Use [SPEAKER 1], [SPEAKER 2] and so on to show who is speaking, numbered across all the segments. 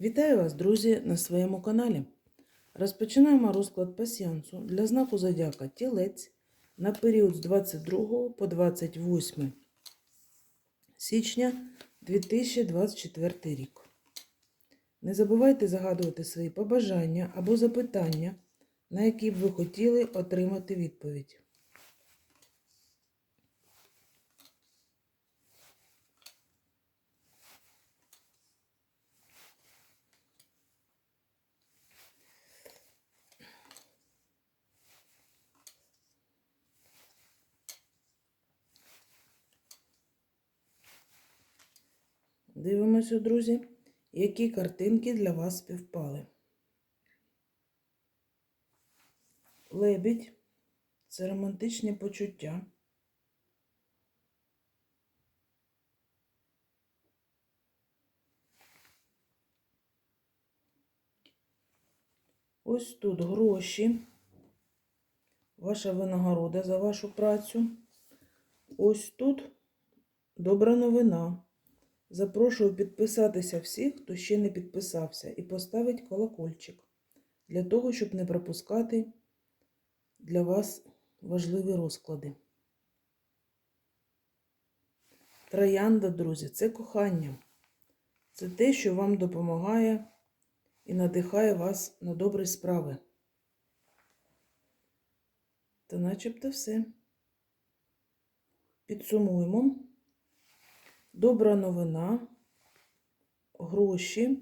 [SPEAKER 1] Вітаю вас, друзі, на своєму каналі. Розпочинаємо розклад пасіянсу для знаку зодіака Тілець на період з 22 по 28 січня 2024 рік. Не забувайте загадувати свої побажання або запитання, на які б ви хотіли отримати відповідь. Дивимося, друзі, які картинки для вас співпали. Лебідь це романтичні почуття. Ось тут гроші. Ваша винагорода за вашу працю. Ось тут добра новина. Запрошую підписатися всіх, хто ще не підписався, і поставить колокольчик для того, щоб не пропускати для вас важливі розклади. Троянда, друзі, це кохання. Це те, що вам допомагає і надихає вас на добрі справи. Та начебто все. Підсумуємо. Добра новина, гроші,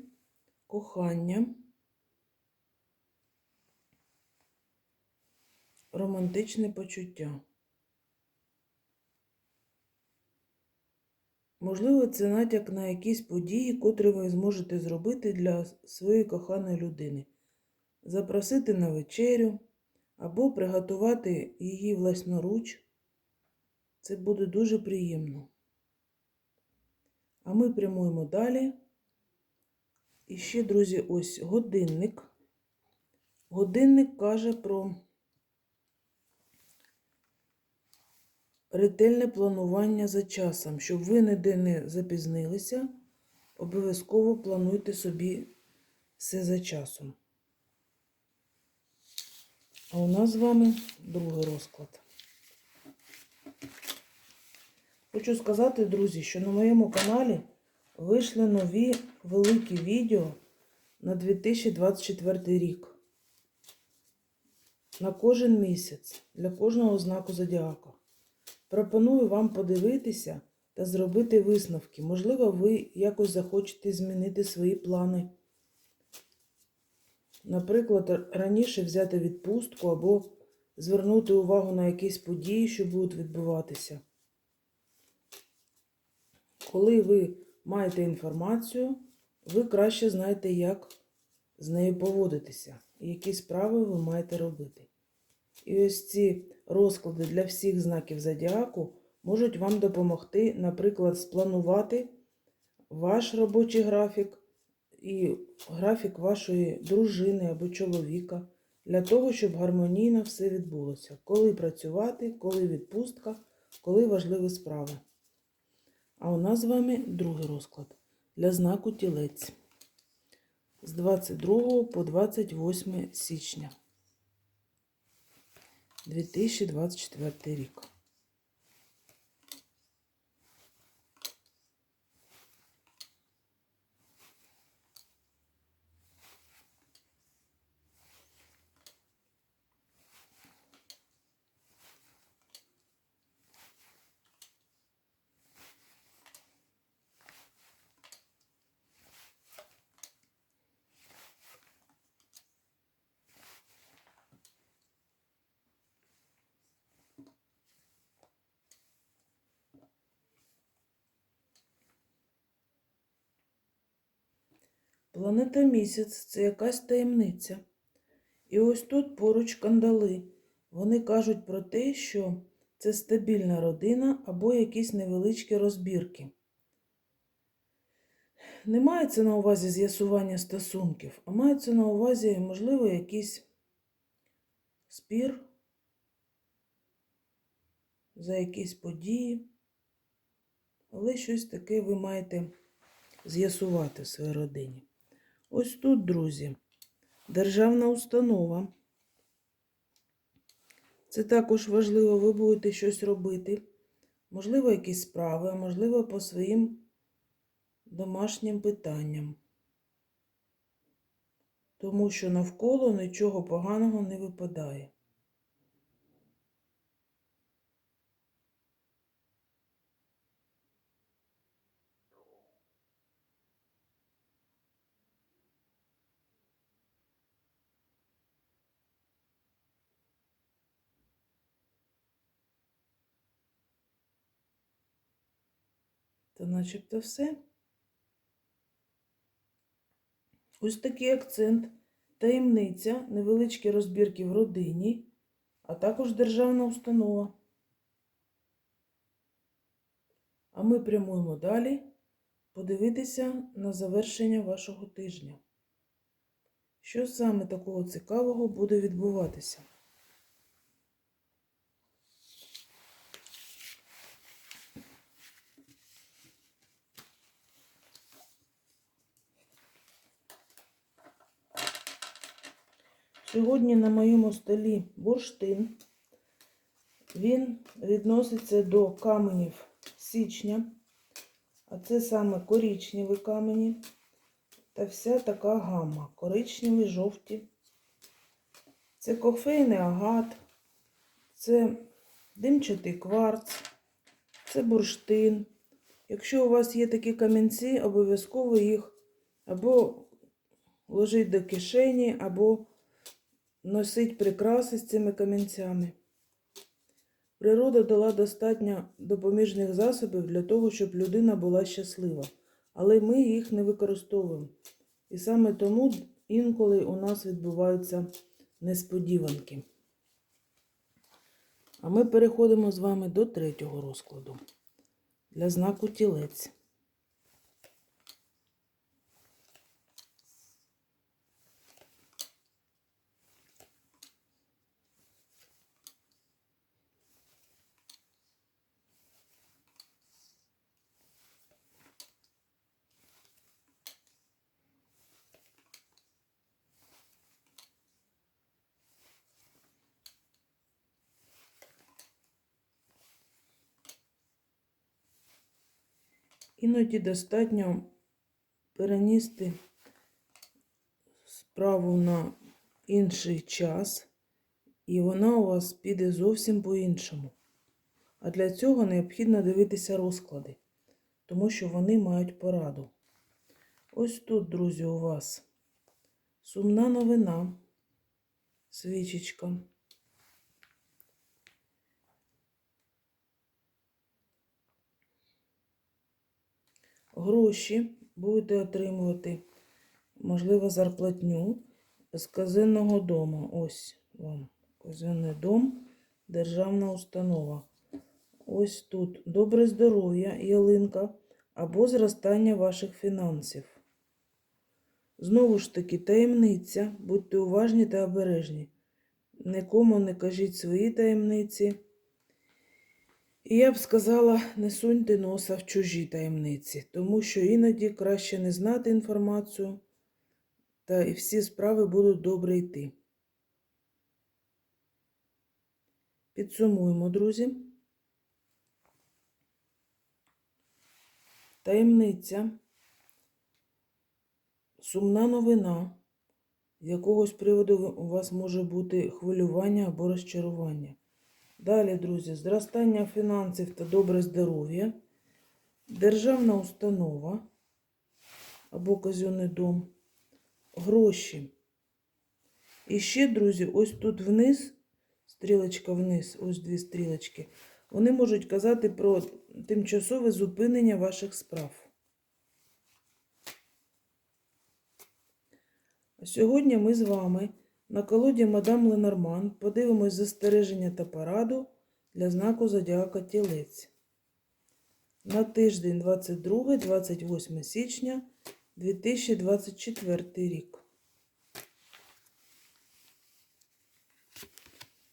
[SPEAKER 1] кохання, романтичне почуття. Можливо, це натяк на якісь події, котрі ви зможете зробити для своєї коханої людини. Запросити на вечерю або приготувати її власноруч. Це буде дуже приємно. А ми прямуємо далі. І ще, друзі, ось годинник. Годинник каже про ретельне планування за часом. Щоб ви ніде не запізнилися, обов'язково плануйте собі все за часом. А у нас з вами другий розклад. Хочу сказати, друзі, що на моєму каналі вийшли нові великі відео на 2024 рік. На кожен місяць для кожного знаку зодіака. Пропоную вам подивитися та зробити висновки. Можливо, ви якось захочете змінити свої плани. Наприклад, раніше взяти відпустку або звернути увагу на якісь події, що будуть відбуватися. Коли ви маєте інформацію, ви краще знаєте, як з нею поводитися які справи ви маєте робити. І ось ці розклади для всіх знаків зодіаку можуть вам допомогти, наприклад, спланувати ваш робочий графік і графік вашої дружини або чоловіка для того, щоб гармонійно все відбулося. Коли працювати, коли відпустка, коли важливі справи. А у нас з вами другий розклад для знаку тілець з 22 по 28 січня 2024 рік. Планета місяць це якась таємниця. І ось тут поруч кандали. Вони кажуть про те, що це стабільна родина або якісь невеличкі розбірки. Не мається на увазі з'ясування стосунків, а мається на увазі, можливо, якийсь спір за якісь події. Але щось таке ви маєте з'ясувати в своїй родині. Ось тут, друзі, державна установа. Це також важливо, ви будете щось робити. Можливо, якісь справи, а можливо, по своїм домашнім питанням. Тому що навколо нічого поганого не випадає. Та начебто все. Ось такий акцент, таємниця, невеличкі розбірки в родині, а також державна установа. А ми прямуємо далі подивитися на завершення вашого тижня. Що саме такого цікавого буде відбуватися? Сьогодні на моєму столі бурштин. Він відноситься до каменів січня, а це саме коричневі камені та вся така гамма. Коричневі, жовті. Це кофейний агат, це димчатий кварц, це бурштин. Якщо у вас є такі камінці, обов'язково їх або ложіть до кишені, або носить прикраси з цими камінцями. Природа дала достатньо допоміжних засобів для того, щоб людина була щаслива, але ми їх не використовуємо. І саме тому інколи у нас відбуваються несподіванки. А ми переходимо з вами до третього розкладу для знаку тілець. Іноді достатньо перенести справу на інший час, і вона у вас піде зовсім по-іншому. А для цього необхідно дивитися розклади, тому що вони мають пораду. Ось тут, друзі, у вас сумна новина, свічечка. Гроші будете отримувати, можливо, зарплатню з казинного дому. Ось вам казинний дом, державна установа. Ось тут добре здоров'я, ялинка або зростання ваших фінансів. Знову ж таки, таємниця, будьте уважні та обережні. Нікому не кажіть свої таємниці. І я б сказала, не суньте носа в чужі таємниці, тому що іноді краще не знати інформацію, та і всі справи будуть добре йти. Підсумуємо, друзі. Таємниця, сумна новина, з якогось приводу у вас може бути хвилювання або розчарування. Далі, друзі, зростання фінансів та добре здоров'я, державна установа або казенний дом, гроші. І ще, друзі, ось тут вниз, стрілочка вниз, ось дві стрілочки, вони можуть казати про тимчасове зупинення ваших справ. Сьогодні ми з вами на колоді мадам Ленорман подивимось застереження та пораду для знаку Зодіака Тілець. На тиждень 22-28 січня 2024 рік.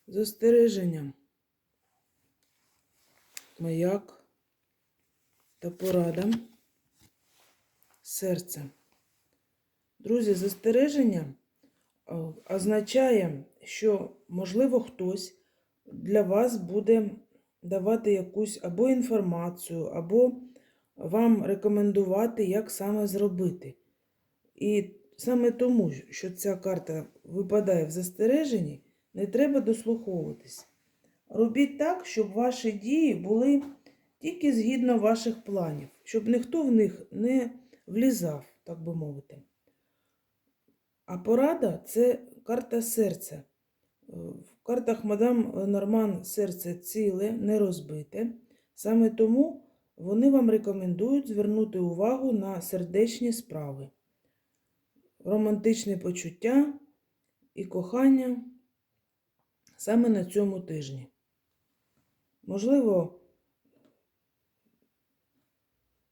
[SPEAKER 1] Застереження. Маяк та порада. Серце. Друзі, застереження означає, що, можливо, хтось для вас буде давати якусь або інформацію, або вам рекомендувати, як саме зробити. І саме тому, що ця карта випадає в застереженні, не треба дослуховуватись. Робіть так, щоб ваші дії були тільки згідно ваших планів, щоб ніхто в них не влізав, так би мовити. А порада це карта серця. Е, В картах мадам Норман серце ціле, не розбите. Саме тому вони вам рекомендують звернути увагу на сердечні справи, романтичні почуття і кохання саме на цьому тижні. Можливо,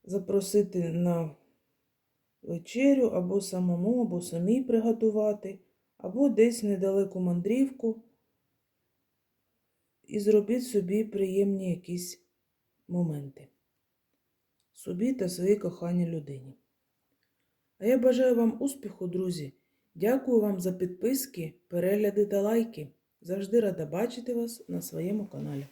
[SPEAKER 1] запросити на вечерю або самому, або самій приготувати, або десь недалеку мандрівку і зробіть собі приємні якісь моменти. Собі та своїй коханій людині. А я бажаю вам успіху, друзі. Дякую вам за підписки, перегляди та лайки. Завжди рада бачити вас на своєму каналі.